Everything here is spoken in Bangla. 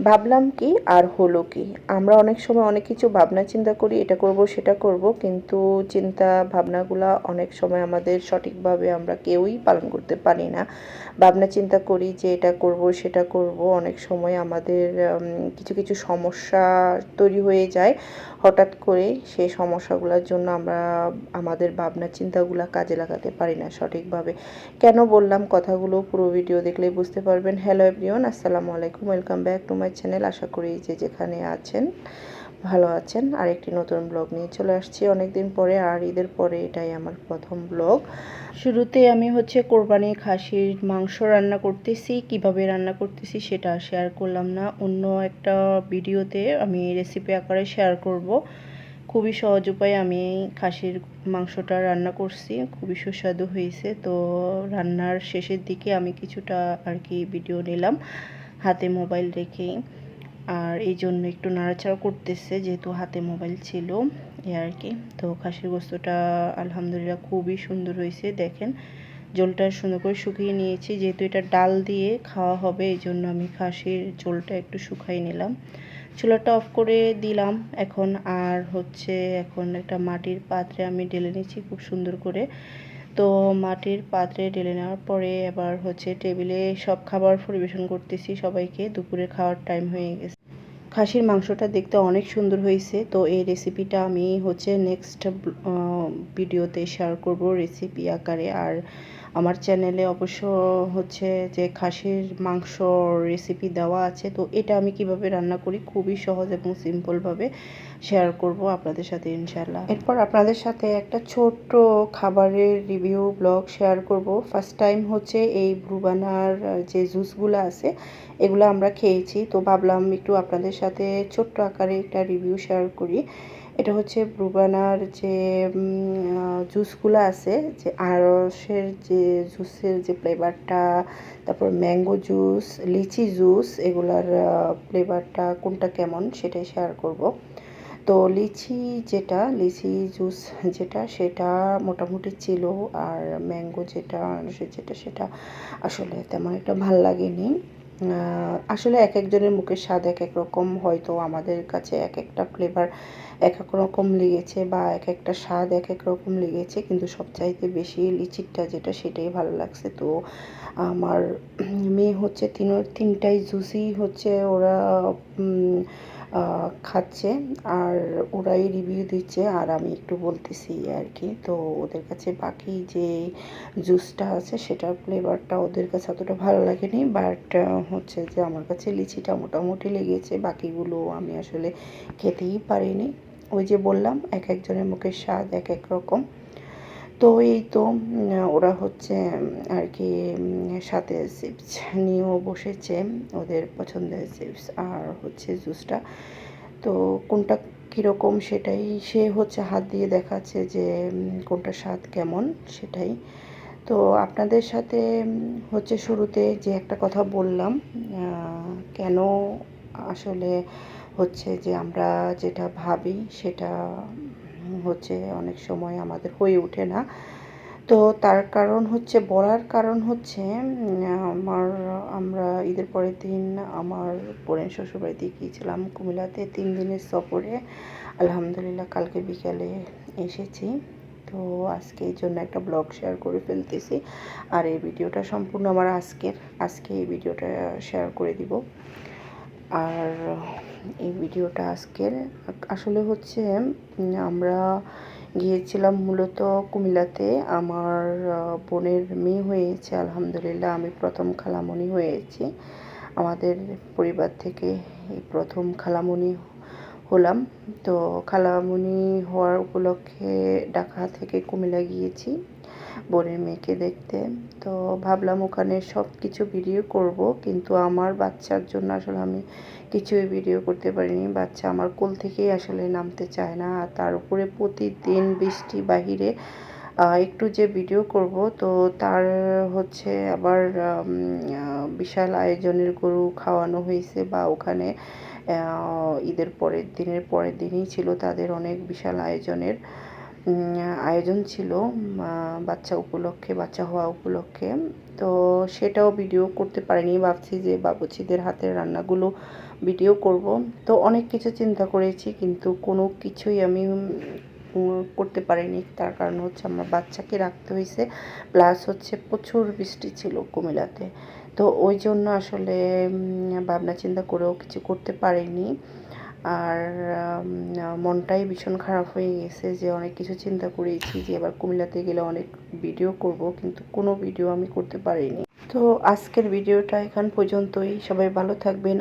ভাবলাম কি আর হলো কি? আমরা অনেক সময় অনেক কিছু ভাবনা চিন্তা করি, এটা করব, সেটা করব, কিন্তু চিন্তা ভাবনাগুলো অনেক সময় আমাদের সঠিকভাবে আমরা কেউই পালন করতে পারি না। ভাবনা চিন্তা করি যে এটা করব, সেটা করব, অনেক সময় আমাদের কিছু কিছু সমস্যা তৈরি হয়ে যায়। হঠাৎ করে সেই সমস্যাগুলোর জন্য আমরা আমাদের ভাবনা চিন্তাগুলো কাজে লাগাতে পারি না সঠিকভাবে। কেন বললাম? কথাগুলো পুরো ভিডিও দেখলে বুঝতে পারবেন। হ্যালো এভরিওয়ান আসসালামু আলাইকুম welcome back to my channel, আশা করি যে যেখানে আছেন ভালো আছেন। আর একটি নতুন ব্লগ নিয়ে চলে আসছি অনেক দিন পরে, আর ঈদের পরে এটাই আমার প্রথম ব্লগ। শুরুতে আমি হচ্ছে কোরবানি খাসির মাংস রান্না করতেছি, কীভাবে রান্না করতেছি সেটা শেয়ার করলাম না। অন্য একটা ভিডিওতে আমি রেসিপি আকারে শেয়ার করব। খুবই সহজ উপায়ে আমি খাসির মাংসটা রান্না করছি, খুবই সুস্বাদু হয়েছে। তো রান্নার শেষের দিকে আমি কিছুটা আর কি ভিডিও নিলাম। হাতে মোবাইল রেখেই। আর এই জন্য একটু নাড়াচাড়া করতেছে, যেহেতু হাতে মোবাইল ছিল এ আর কি। তো খাসির গোস্তটা আলহামদুলিল্লাহ খুবই সুন্দর হয়েছে, দেখেন। জলটা সুন্দর করে শুকিয়ে নিয়েছি, যেহেতু এটা ডাল দিয়ে খাওয়া হবে, এই জন্য আমি খাসির ঝোলটা একটু শুকাই নিলাম। চুলাটা অফ করে দিলাম। এখন আর হচ্ছে এখন একটা মাটির পাত্রে আমি ঢেলে নিচ্ছি খুব সুন্দর করে। তো মাটির পাত্রে ঢেলে নেওয়ার পরে এবার হচ্ছে টেবিলে সব খাবার পরিবেশন করতেছি সবাইকে। দুপুরে খাওয়ার টাইম হয়ে গেছে। খাসির মাংসটা দেখতে অনেক সুন্দর হয়েছে। তো এই রেসিপিটা আমি হচ্ছে নেক্সট ভিডিওতে শেয়ার করব রেসিপি আকারে। আর আমার চ্যানেলে অবশ্য হচ্ছে যে খাসির মাংস রেসিপি দেওয়া আছে, তো এটা আমি কীভাবে রান্না করি খুবই সহজ এবং সিম্পলভাবে শেয়ার করব আপনাদের সাথে ইনশাল্লাহ এরপর আপনাদের সাথে একটা ছোট্ট খাবারের রিভিউ ব্লগ শেয়ার করব। ফার্স্ট টাইম হচ্ছে এই ব্রুবানার যে জুসগুলো আছে, এগুলো আমরা খেয়েছি, তো ভাবলাম একটু আপনাদের সাথে ছোট্ট আকারে একটা রিভিউ শেয়ার করি। এটা হচ্ছে ব্রুবানার যে জুসগুলো আছে, যে আরসের যে জুসের যে ফ্লেভারটা, তারপর ম্যাঙ্গো জুস, লিচি জুস, এগুলার ফ্লেভারটা কোনটা কেমন সেটাই শেয়ার করব। তো লিচি যেটা, লিচি জুস যেটা, সেটা মোটামুটি ছিল, আর ম্যাঙ্গো যেটা আনারসের যেটা, সেটা আসলে তেমন একটা ভালো লাগেনি। আসলে এক একজনের মুখের স্বাদ এক এক রকম, হয়তো আমাদের কাছে এক একটা ফ্লেভার এক এক রকম লেগেছে বা এক একটা স্বাদ এক এক রকম লেগেছে, কিন্তু সবচাইতে বেশি লিচিরটা যেটা সেটাই ভালো লাগছে। তো আমার মেয়ে হচ্ছে তিন, তিনটাই জুসি হচ্ছে, ওরা খাচ্ছে আর ওরাই রিভিউ দিচ্ছে আর আমি একটু বলতেছি আর কি। তো ওদের কাছে বাকি যে জুসটা আছে সেটার ফ্লেভারটা ওদের কাছে অতটা ভালো লাগেনি বাট হচ্ছে যে আমার কাছে লিচিটা মোটামুটি লেগেছে, বাকিগুলো আমি আসলে খেতেই পারিনি। ওই যে বললাম, এক একজনের মুখের স্বাদ এক এক রকম। তো এই তো ওরা হচ্ছে আর কি সাথে চিপস নিয়েও বসেছে ওদের পছন্দের চিপস আর হচ্ছে জুসটা। তো কোনটা কীরকম সেটাই সে হচ্ছে হাত দিয়ে দেখাচ্ছে যে কোনটা স্বাদ কেমন সেটাই। তো আপনাদের সাথে হচ্ছে শুরুতে যে একটা কথা বললাম কেন আসলে হচ্ছে যে আমরা যেটা ভাবি সেটা হচ্ছে, অনেক সময় আমাদের হয়ে ওঠে না। তো তার কারণ হচ্ছে, বলার কারণ হচ্ছে, আমার, আমরা ঈদের পরের দিন আমার বোনের শ্বশুরবাড়িতে গিয়েছিলাম কুমিল্লাতে। তিন দিনের সফরে, আলহামদুলিল্লাহ কালকে বিকালে এসেছি। তো আজকে এই জন্য একটা ব্লগ শেয়ার করে ফেলতেছি। আর এই ভিডিওটা সম্পূর্ণ আমার আজকের, আজকে এই ভিডিওটা শেয়ার করে দিব। আর এই ভিডিওটা আজকের, আসলে হচ্ছে আমরা গিয়েছিলাম মূলত কুমিল্লাতে। আমার বোনের মেয়ে হয়েছে, আলহামদুলিল্লাহ, আমি প্রথম খালামণি হয়েছি। আমাদের পরিবার থেকে এই প্রথম খালামণি হলাম। তো খালামণি হওয়ার উপলক্ষে ঢাকা থেকে কুমিল্লা গিয়েছি। বোনের মেয়েকে দেখতে। তো ভাবলাম ওখানে সব কিছু ভিডিও করব, কিন্তু আমার বাচ্চার জন্য আসলে আমি কিছুই ভিডিও করতে পারিনি। বাচ্চা আমার কোল থেকেই আসলে নামতে চায় না। আর তার উপরে প্রতিদিন বৃষ্টি বাহিরে একটু যে ভিডিও করব, তো তার হচ্ছে আবার বিশাল আয়োজনের গরু খাওয়ানো হয়েছে বা ওখানে ঈদের পরের দিনের পরের দিনই ছিল তাদের অনেক বিশাল আয়োজনের। আয়োজন ছিল বাচ্চা উপলক্ষে, বাচ্চা হওয়া উপলক্ষে। তো সেটাও ভিডিও করতে পারিনি, ভাবছি যে বাবুচিদের হাতের রান্নাগুলো ভিডিও করব। তো অনেক কিছু চিন্তা করেছি, কিন্তু কোনো কিছুই আমি করতে পারিনি। তার কারণ হচ্ছে আমার বাচ্চাকে রাখতে হয়েছে প্লাস হচ্ছে প্রচুর বৃষ্টি ছিল কুমিল্লাতে। তো ওই জন্য আসলে ভাবনা চিন্তা করেও কিছু করতে পারিনি। আর মনটাই ভীষণ খারাপ হয়ে গেছে যে অনেক কিছু চিন্তা করেছি যে এবার কুমিল্লাতে গেলে অনেক ভিডিও করব, কিন্তু কোনো ভিডিও আমি করতে পারিনি। তো আজকের ভিডিওটা এখান পর্যন্তই। সবাই ভালো থাকবেন।